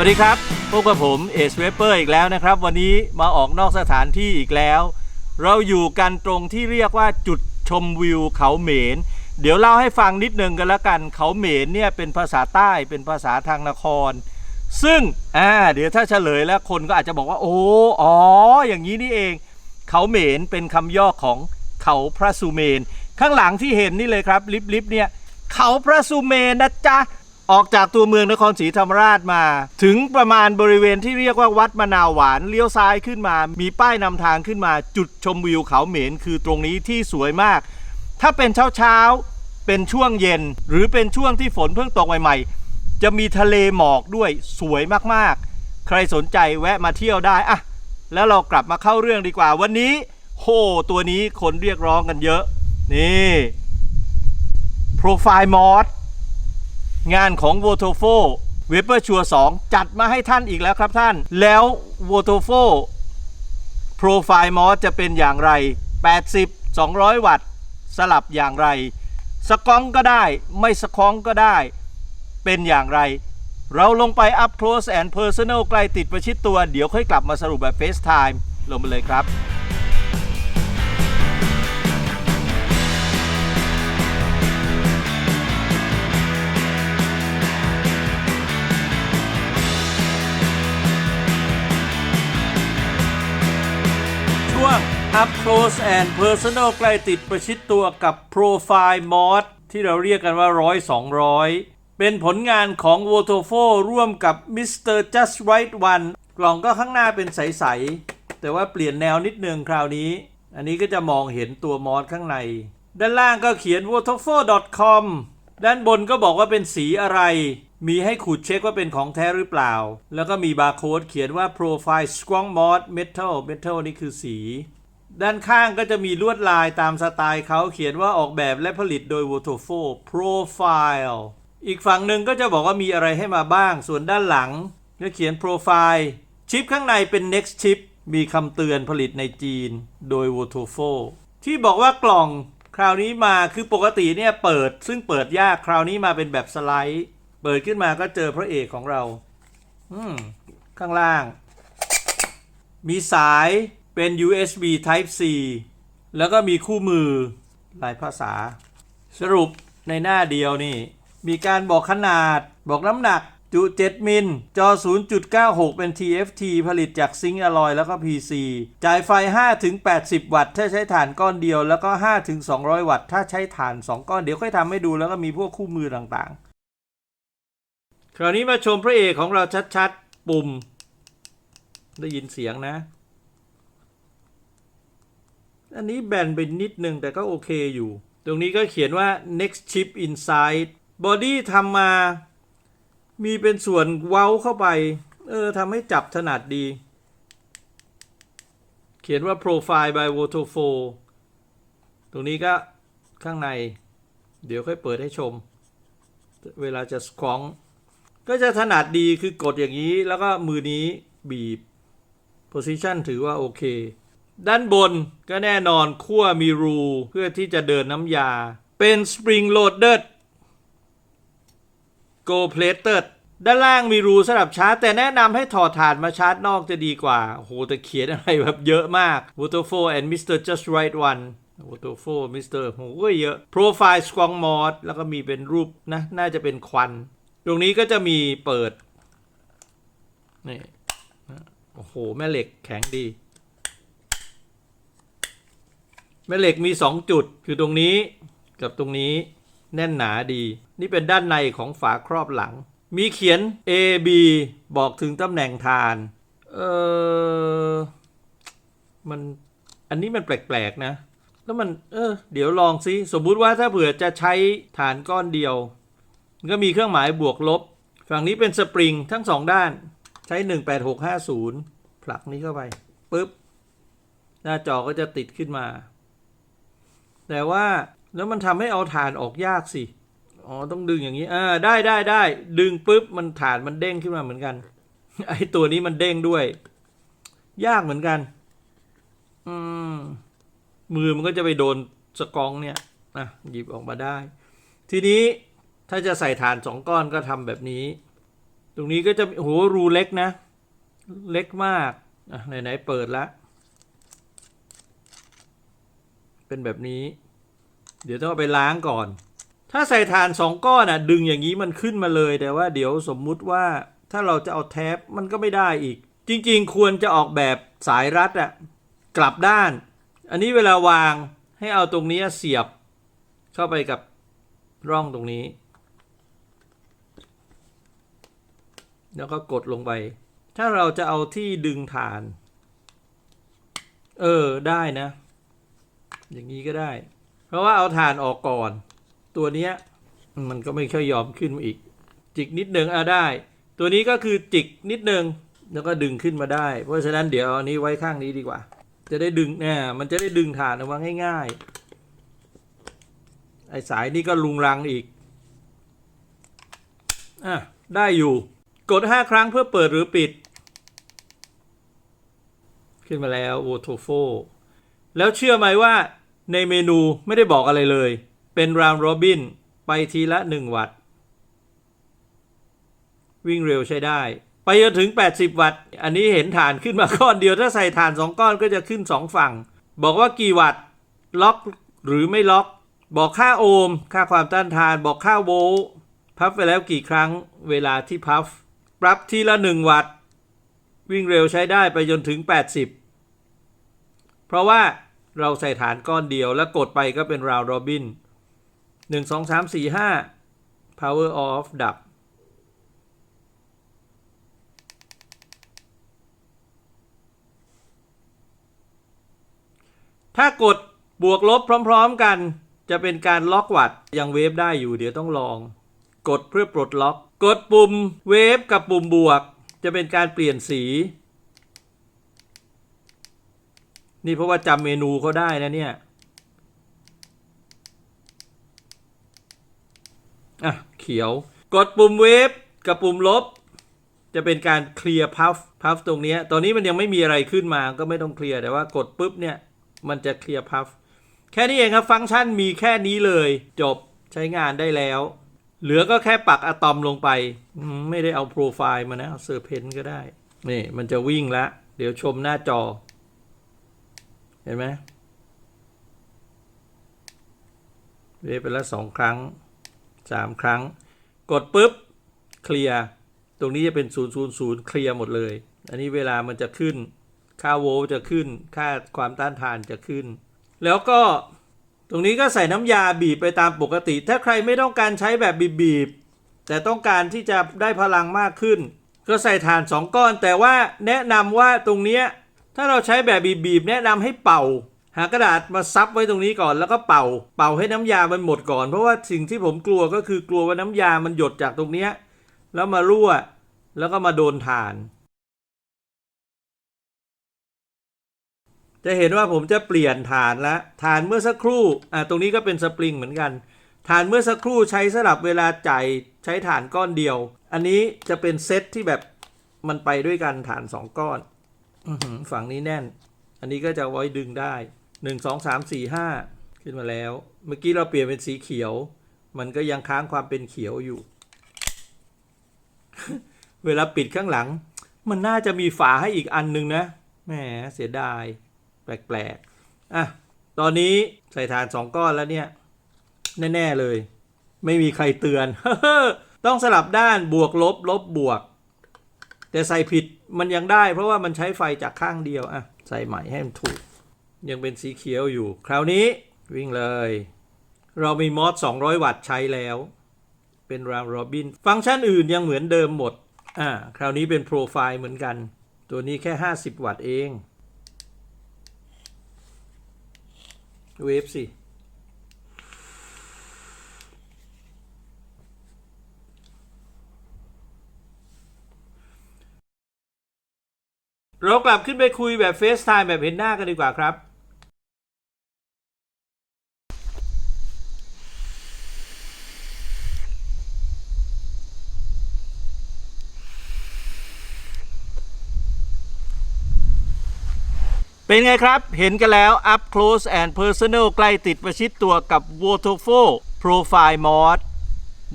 วัสดีครับ พบกับผมเอสเวเปอร์อีกแล้วนะครับ วันนี้มาออกนอกสถานที่อีกแล้ว เราอยู่กันตรงที่เรียกว่าจุดชมวิวเขาเหมน เดี๋ยวเล่าให้ฟังนิดนึงกันละกัน เขาเหมนเนี่ยเป็นภาษาใต้เป็นภาษาทางนคร ซึ่งอ่าเดี๋ยวถ้าเฉลยแล้วคนก็อาจจะบอกว่า โอ้อ๋อ อย่างนี้นี่เอง เขาเหมนเป็นคำย่อของเขาพระสุเมน ข้างหลังที่เห็นนี่เลยครับลิบลิบเนี่ยเขาพระสุเมนนะจ๊ะ ออกจากตัวเมืองนครศรีธรรมราชมา ถึงประมาณบริเวณที่เรียกว่าวัดมะนาวหวานเลี้ยวซ้ายขึ้นมา มีป้ายนำทางขึ้นมาจุดชมวิวเขาเหมนคือตรงนี้ที่สวยมาก ถ้าเป็นเช้าเช้าเป็นช่วงเย็น หรือเป็นช่วงที่ฝนเพิ่งตกใหม่ๆ จะมีทะเลหมอกด้วยสวยมากๆ ใครสนใจแวะมาเที่ยวได้อะแล้วเรากลับมาเข้าเรื่องดีกว่าวันนี้ โหตัวนี้คนเรียกร้องกันเยอะ นี่โปรไฟล์มอส งานของ v o t o f o w e b e r ชัว2จัดมาให้ท่านอีกแล้วครับท่าน แล้ว v o t o f o Profile m o d จะเป็นอย่างไร 80 200 วัตต์ สลับอย่างไร สกองก็ได้ไม่สกองก็ได้ เป็นอย่างไร เราลงไป up close and personal ใกล้ติดประชิดตัว เดี๋ยวค่อยกลับมาสรุปแบบ FaceTime ลงไปเลยครับ Close and Personal ใกล้ติดประชิดตัวกับ Profile Mod ที่เราเรียกกันว่าร้อยสองร้อยเป็นผลงานของ v o t o f o ร่วมกับ Mr. Just Right One กล่องก็ข้างหน้าเป็นใส ๆ แต่ว่าเปลี่ยนแนวนิดนึงคราวนี้ อันนี้ก็จะมองเห็นตัวมอสข้างใน ด้านล่างก็เขียน v o t o f o c o m ด้านบนก็บอกว่าเป็นสีอะไร มีให้ขูดเช็คว่าเป็นของแท้หรือเปล่า แล้วก็มีบาร์โค้ดเขียนว่า Profile Strong Mod Metal Metal นี่คือสี ด้านข้างก็จะมีลวดลายตามสไตล์เขาเขียนว่าออกแบบและผลิตโดย w o t o f o Profile อีกฝั่งหนึ่งก็จะบอกว่ามีอะไรให้มาบ้าง ส่วนด้านหลังก็เขียน Profile ชิปข้างในเป็น Next Chip มีคำเตือนผลิตในจีนโดย w o t o f o ที่บอกว่ากล่องคราวนี้มาคือปกติเนี่ยเปิดซึ่งเปิดยากคราวนี้มาเป็นแบบสไลด์ เปิดขึ้นมาก็เจอพระเอกของเรา อืม ข้างล่าง มีสาย เป็น USB Type C แล้วก็มีคู่มือหลายภาษา สรุปในหน้าเดียวนี่ มีการบอกขนาด บอกน้ำหนัก จุ 7 มิล จอ 0.96 เป็น TFT ผลิตจากซิงค์อลอยแล้วก็ PC จ่ายไฟ 5-80 วัตต์ ถ้าใช้ถ่านก้อนเดียว แล้วก็ 5-200 วัตต์ ถ้าใช้ถ่าน 2 ก้อน เดี๋ยวค่อยทำให้ดูแล้วก็มีพวกคู่มือต่างๆ คราวนี้มาชมพระเอกของเราชัดๆ ปุ่ม ได้ยินเสียงนะ อันนี้แบนไปนิดนึงแต่ก็โอเคอยู่ ตรงนี้ก็เขียนว่า next chip inside body ทำมา มีเป็นส่วนเว้าเข้าไป เออทำให้จับถนัดดี เขียนว่า profile by v o t o f o ตรงนี้ก็ข้างใน เดี๋ยวค่อยเปิดให้ชม เวลาจะสคล้องก็จะถนัดดีคือกดอย่างนี้แล้วก็มือนี้บีบ position ถือว่าโอเค ด้านบนก็แน่นอนขั้วมีรูเพื่อที่จะเดินน้ำยา เป็น spring loaded go plated ด้านล่างมีรูสำหรับชาร์จ แต่แนะนำให้ถอดถ่านมาชาร์จนอกจะดีกว่า โหแต่เขียนอะไรแบบเยอะมาก w o t o f o and Mr. Just Right One w o t o f o Mr. โหเยอะ Profile Strong Mod แล้วก็มีเป็นรูปนะ น่าจะเป็นควัน ตรงนี้ก็จะมีเปิด นี่ โอ้โห แม่เหล็กแข็งดี แม่เหล็กมี 2 จุด คือตรงนี้กับตรงนี้แน่นหนาดี นี่เป็นด้านในของฝาครอบหลัง มีเขียน A B บอกถึงตำแหน่งทาน เออมันอันนี้มันแปลกๆนะ แล้วมัน เออ เดี๋ยวลองซิ สมมุติว่าถ้าเผื่อจะใช้ฐานก้อนเดียว ก็มีเครื่องหมายบวกลบ ฝั่งนี้เป็นสปริงทั้งสองด้าน ใช้ 18650 ผลักนี้เข้าไปปุ๊บ หน้าจอก็จะติดขึ้นมา แต่ว่าแล้วมันทำให้เอาฐานออกยากสิ อ๋อต้องดึงอย่างนี้ อ่าได้ได้ได้ดึงปุ๊บมันฐานมันเด้งขึ้นมาเหมือนกัน ไอตัวนี้มันเด้งด้วย ยากเหมือนกัน อืม มือมันก็จะไปโดนสกองเนี่ยอะหยิบออกมาได้ ทีนี้ถ้าจะใส่ฐานสองก้อนก็ทำแบบนี้ ตรงนี้ก็จะโอ้โหรูเล็กนะ เล็กมาก อะไหนๆเปิดละ เป็นแบบนี้ เดี๋ยวต้องไปล้างก่อน ถ้าใส่ถ่านสองก้อนอะ ดึงอย่างนี้มันขึ้นมาเลยแต่ว่าเดี๋ยวสมมุติว่าถ้าเราจะเอาแท็บมันก็ไม่ได้อีก จริงๆ ควรจะออกแบบสายรัดอะกลับด้าน อันนี้เวลาวางให้เอาตรงนี้เสียบเข้าไปกับร่องตรงนี้ แล้วก็กดลงไป ถ้าเราจะเอาที่ดึงฐาน เออ ได้นะ อย่างนี้ก็ได้ เพราะว่าเอาฐานออกก่อน ตัวเนี้ยมันก็ไม่ค่อยยอมขึ้นมาอีก จิกนิดหนึ่งอะได้ ตัวนี้ก็คือจิกนิดหนึ่งแล้วก็ดึงขึ้นมาได้ เพราะฉะนั้นเดี๋ยวอันนี้ไว้ข้างนี้ดีกว่า จะได้ดึงเนี่ยมันจะได้ดึงฐานออกมาง่ายๆ ไอ้สายนี่ก็ลุงรังอีกอะได้อยู่ กด 5 ครั้งเพื่อเปิดหรือปิด ขึ้นมาแล้ว w o t o f o แล้วเชื่อไหมว่า ในเมนูไม่ได้บอกอะไรเลย เป็น round robin ไปทีละ 1 วัตต์ วิ่งเร็วใช้ได้ ไปจนถึง 80 วัตต์ อันนี้เห็นฐานขึ้นมาก้อนเดียว ถ้าใส่ฐาน 2 ก้อนก็จะขึ้น 2 ฝั่ง บอกว่ากี่วัตต์ ล็อกหรือไม่ล็อก บอกค่าโอห์ม ค่าความต้านทาน บอกค่าโวลต์ พัฟไปแล้วกี่ครั้ง เวลาที่พัฟปรับทีละ 1 วัตต์ วิ่งเร็วใช้ได้ไปจนถึง 80 เพราะว่า เราใส่ฐานก้อนเดียวแล้วกดไปก็เป็น round robin 1 2 3 4 5 power off ดับ ถ้ากดบวกลบพร้อมๆกันจะเป็นการล็อกวัตต์ยังเวฟได้อยู่เดี๋ยวต้องลอง กดเพื่อปลดล็อก กดปุ่มเวฟกับปุ่มบวก จะเป็นการเปลี่ยนสี นี่เพราะว่าจำเมนูเขาได้นะเนี่ย อะ เขียว กดปุ่มเวฟกับปุ่มลบ จะเป็นการเคลียร์พัฟพัฟตรงนี้ ตอนนี้มันยังไม่มีอะไรขึ้นมาก็ไม่ต้องเคลียร์ แต่ว่ากดปุ๊บเนี่ย มันจะเคลียร์พัฟแค่นี้เองครับ ฟังก์ชันมีแค่นี้เลย จบใช้งานได้แล้ว เหลือก็แค่ปักอะตอมลงไป ไม่ได้เอาโปรไฟล์มานะ เอาเซอร์เพนก็ได้ นี่มันจะวิ่งละ เดี๋ยวชมหน้าจอ ห็นไหมเวฟไปแล้วสองครั้งสามครั้ง กดปุ๊บ เคลียร์ตรงนี้จะเป็น000เคลียร์หมดเลย อันนี้เวลามันจะขึ้น ค่าโวลต์จะขึ้น ค่าความต้านทานจะขึ้น แล้วก็ตรงนี้ก็ใส่น้ำยาบีบไปตามปกติ ถ้าใครไม่ต้องการใช้แบบบีบๆแต่ต้องการที่จะได้พลังมากขึ้น ก็ใส่ถ่าน 2 ก้อน แต่ว่าแนะนำว่าตรงเนี้ย ถ้าเราใช้แบบบีบๆแนะนำให้เป่า หากระดาษมาซับไว้ตรงนี้ก่อนแล้วก็เป่า เป่าให้น้ำยามันหมดก่อน เพราะว่าสิ่งที่ผมกลัวก็คือกลัวว่าน้ำยามันหยดจากตรงเนี้ยแล้วมารั่ว แล้วก็มาโดนฐาน จะเห็นว่าผมจะเปลี่ยนฐานละฐานเมื่อสักครู่อ่าตรงนี้ก็เป็นสปริงเหมือนกันฐานเมื่อสักครู่ใช้สลับเวลาจ่ายใช้ฐานก้อนเดียว อันนี้จะเป็นเซตที่แบบมันไปด้วยกันฐานสองก้อน ฝั่งนี้แน่น อันนี้ก็จะไว้ดึงได้หนึ่งสองสามสี่ห้าขึ้นมาแล้ว เมื่อกี้เราเปลี่ยนเป็นสีเขียว มันก็ยังค้างความเป็นเขียวอยู่ เวลาปิดข้างหลัง มันน่าจะมีฝาให้อีกอันหนึงนะแหมเสียดาย แปลกๆอะตอนนี้ใส่ฐานสองก้อนแล้วเนี่ย แน่ ๆ เลย ไม่มีใครเตือน ต้องสลับด้านบวกลบ ลบบวก แต่ใส่ผิดมันยังได้ เพราะว่ามันใช้ไฟจากข้างเดียวอะใส่ใหม่ให้มันถูก ยังเป็นสีเขียวอยู่ คราวนี้วิ่งเลย เรามีมอส200 วัตต์ใช้แล้ว เป็นราวโรบิน ฟังก์ชันอื่นยังเหมือนเดิมหมดอ่าคราวนี้เป็นโปรไฟล์เหมือนกัน ตัวนี้แค่ 50 วัตต์เองเวฟสิ เรากลับขึ้นไปคุยแบบเฟซไทม์แบบเห็นหน้ากันดีกว่าครับ เป็นไงครับ เห็นกันแล้ว up close and personal ใกล้ติดประชิดตัวกับ w o t o f o Profile Mod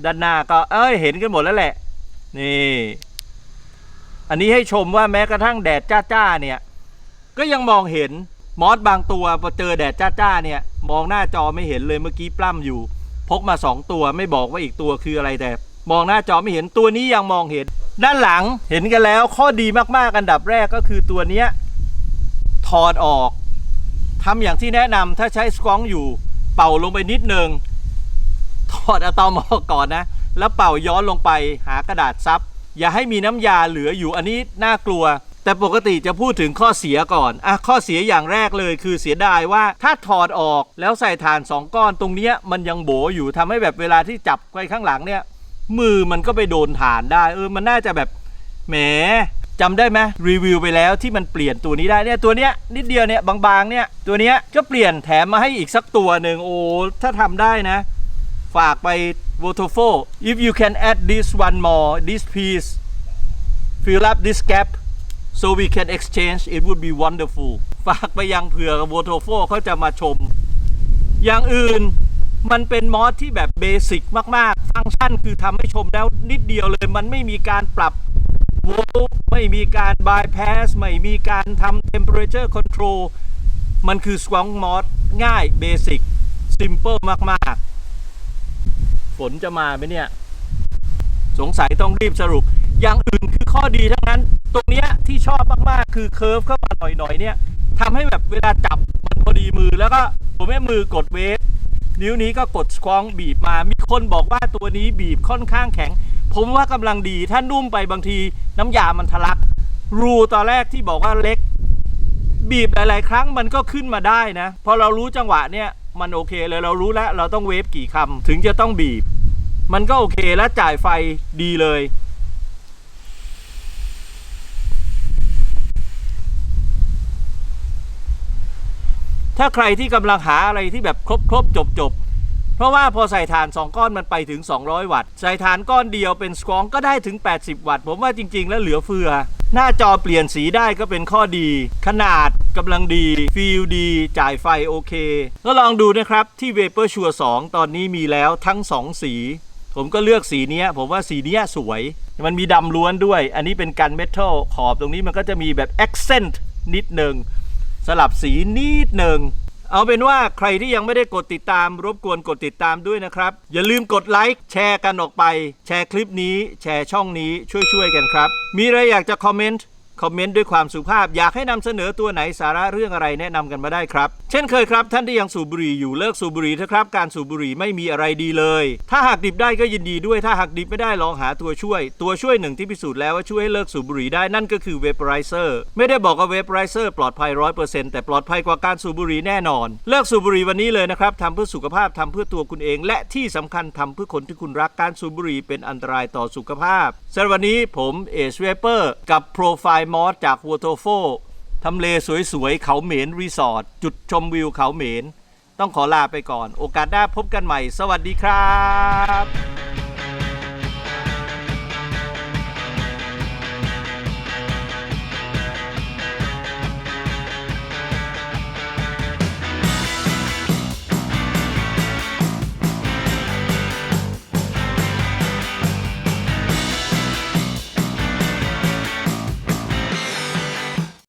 ด้านหน้าก็เอ้ยเห็นกันหมดแล้วแหละ นี่ อันนี้ให้ชมว่าแม้กระทั่งแดดจ้าๆเนี่ย ก็ยังมองเห็นมอสบางตัวพอเจอแดดจ้าๆเนี่ย มองหน้าจอไม่เห็นเลยเมื่อกี้ปล้ำอยู่ พกมาสองตัวไม่บอกว่าอีกตัวคืออะไรแต่ มองหน้าจอไม่เห็นตัวนี้ยังมองเห็น ด้านหลังเห็นกันแล้วข้อดีมากๆอันดับแรกก็คือตัวเนี้ยถอดออกทำอย่างที่แนะนำถ้าใช้สกองอยู่ เป่าลงไปนิดนึงถอดอะตอมออกก่อนนะ แล้วเป่าย้อนลงไปหากระดาษซับ อย่าให้มีน้ำยาเหลืออยู่อันนี้น่ากลัว แต่ปกติจะพูดถึงข้อเสียก่อนอะข้อเสียอย่างแรกเลยคือเสียดายว่าถ้าถอดออกแล้วใส่ถ่าน 2 ก้อนตรงเนี้ยมันยังโบอยู่ทำให้แบบเวลาที่จับไว้ข้างหลังเนี่ยมือมันก็ไปโดนฐานได้เออมันน่าจะแบบแหมจำได้ไหมรีวิวไปแล้วที่มันเปลี่ยนตัวนี้ได้เนี่ยตัวเนี้ยนิดเดียวเนี่ยบางๆเนี่ยตัวเนี้ยก็เปลี่ยนแถมมาให้อีกสักตัวหนึ่งโอ้ถ้าทำได้นะ ฝากไป v o t o f o if you can add this one more this piece fill up this gap so we can exchange it would be wonderful ฝากไปยังเผื่อกับ v o t o f o เขาจะมาชม อย่างอื่นมันเป็นมอสที่แบบเบสิกมาก ๆ ฟังก์ชันคือทำให้ชมแล้วนิดเดียวเลย มันไม่มีการปรับโวลไม่มีการบายพาสไม่มีการทำเทมเพอเรเจอร์คอนโทรลมันคือสวองมอสง่ายเบสิกซิมเปิลมาก ๆ ฝนจะมาไหมเนี่ย สงสัยต้องรีบสรุป อย่างอื่นคือข้อดีทั้งนั้น ตรงเนี้ยที่ชอบมากๆ คือเคิร์ฟเข้ามาหน่อยๆเนี่ยทำให้แบบเวลาจับมันพอดีมือแล้วก็ผมแม่มือกดเวฟนิ้วนี้ก็กดสควองบีบมา มีคนบอกว่าตัวนี้บีบค่อนข้างแข็ง ผมว่ากำลังดีถ้านุ่มไปบางทีน้ำยามันทะลัก รูตอนแรกที่บอกว่าเล็ก บีบหลาย ๆ ครั้งมันก็ขึ้นมาได้นะ พอเรารู้จังหวะเนี่ย มันโอเคเลยเรารู้แล้วเราต้องเวฟกี่คำถึงจะต้องบีบ มันก็โอเคและจ่ายไฟดีเลย ถ้าใครที่กำลังหาอะไรที่แบบครบครบจบจบๆเพราะว่าพอใส่ถ่าน 2 ก้อนมันไปถึง 200 วัตต์ ใส่ถ่านก้อนเดียวเป็นสกองก็ได้ถึง 80 วัตต์ ผมว่าจริง ๆ แล้วเหลือเฟือ หน้าจอเปลี่ยนสีได้ก็เป็นข้อดี ขนาดกำลังดีฟีลดี จ่ายไฟโอเค ก็ลองดูนะครับที่ Vapor Sure 2 ตอนนี้มีแล้วทั้ง 2 สี ผมก็เลือกสีเนี้ยผมว่าสีเนี้ยสวย มันมีดำล้วนด้วย อันนี้เป็นกันเมทัลขอบตรงนี้มันก็จะมีแบบ accent นิดหนึ่งสลับสีนิดหนึ่ง เอาเป็นว่าใครที่ยังไม่ได้กดติดตามรบกวนกดติดตามด้วยนะครับ อย่าลืมกดไลค์แชร์กันออกไป แชร์คลิปนี้ แชร์ช่องนี้ช่วยๆกันครับ มีอะไรอยากจะคอมเมนต์ คอมเมนต์ด้วยความสุภาพอยากให้นำเสนอตัวไหนสาระเรื่องอะไรแนะนำกันมาได้ครับ เช่นเคยครับ ท่านที่ยังสูบบุหรี่อยู่เลิกสูบบุหรี่เถอะครับ การสูบบุหรี่ไม่มีอะไรดีเลย ถ้าหากดิบได้ก็ยินดีด้วย ถ้าหากดิบไม่ได้ลองหาตัวช่วย ตัวช่วยหนึ่งที่พิสูจน์แล้วว่าช่วยให้เลิกสูบบุหรี่ได้นั่นก็คือเวปไรเซอร์ไม่ได้บอกว่าเวปไรเซอร์ปลอดภัยร้อยเปอร์เซ็นต์แต่ปลอดภัยกว่าการสูบบุหรี่แน่นอน เลิกสูบบุหรี่วันนี้เลยนะครับทำเพื่อสุขภาพทำเพื่อตัวคุณเอง และที่สำคัญทำเพื่อคนที่คุณรักการสูบบุหรี่เป็นอันตรายต่อสุขภาพสำหรับวันนี้ผมเอชเวเปอร์กับโปรไฟลมอสจากวัวโตโฟทำเลสวยๆเขาเหมนรีสอร์ทจุดชมวิวเขาเหมน ต้องขอลาไปก่อน โอกาสหน้าพบกันใหม่ สวัสดีครับ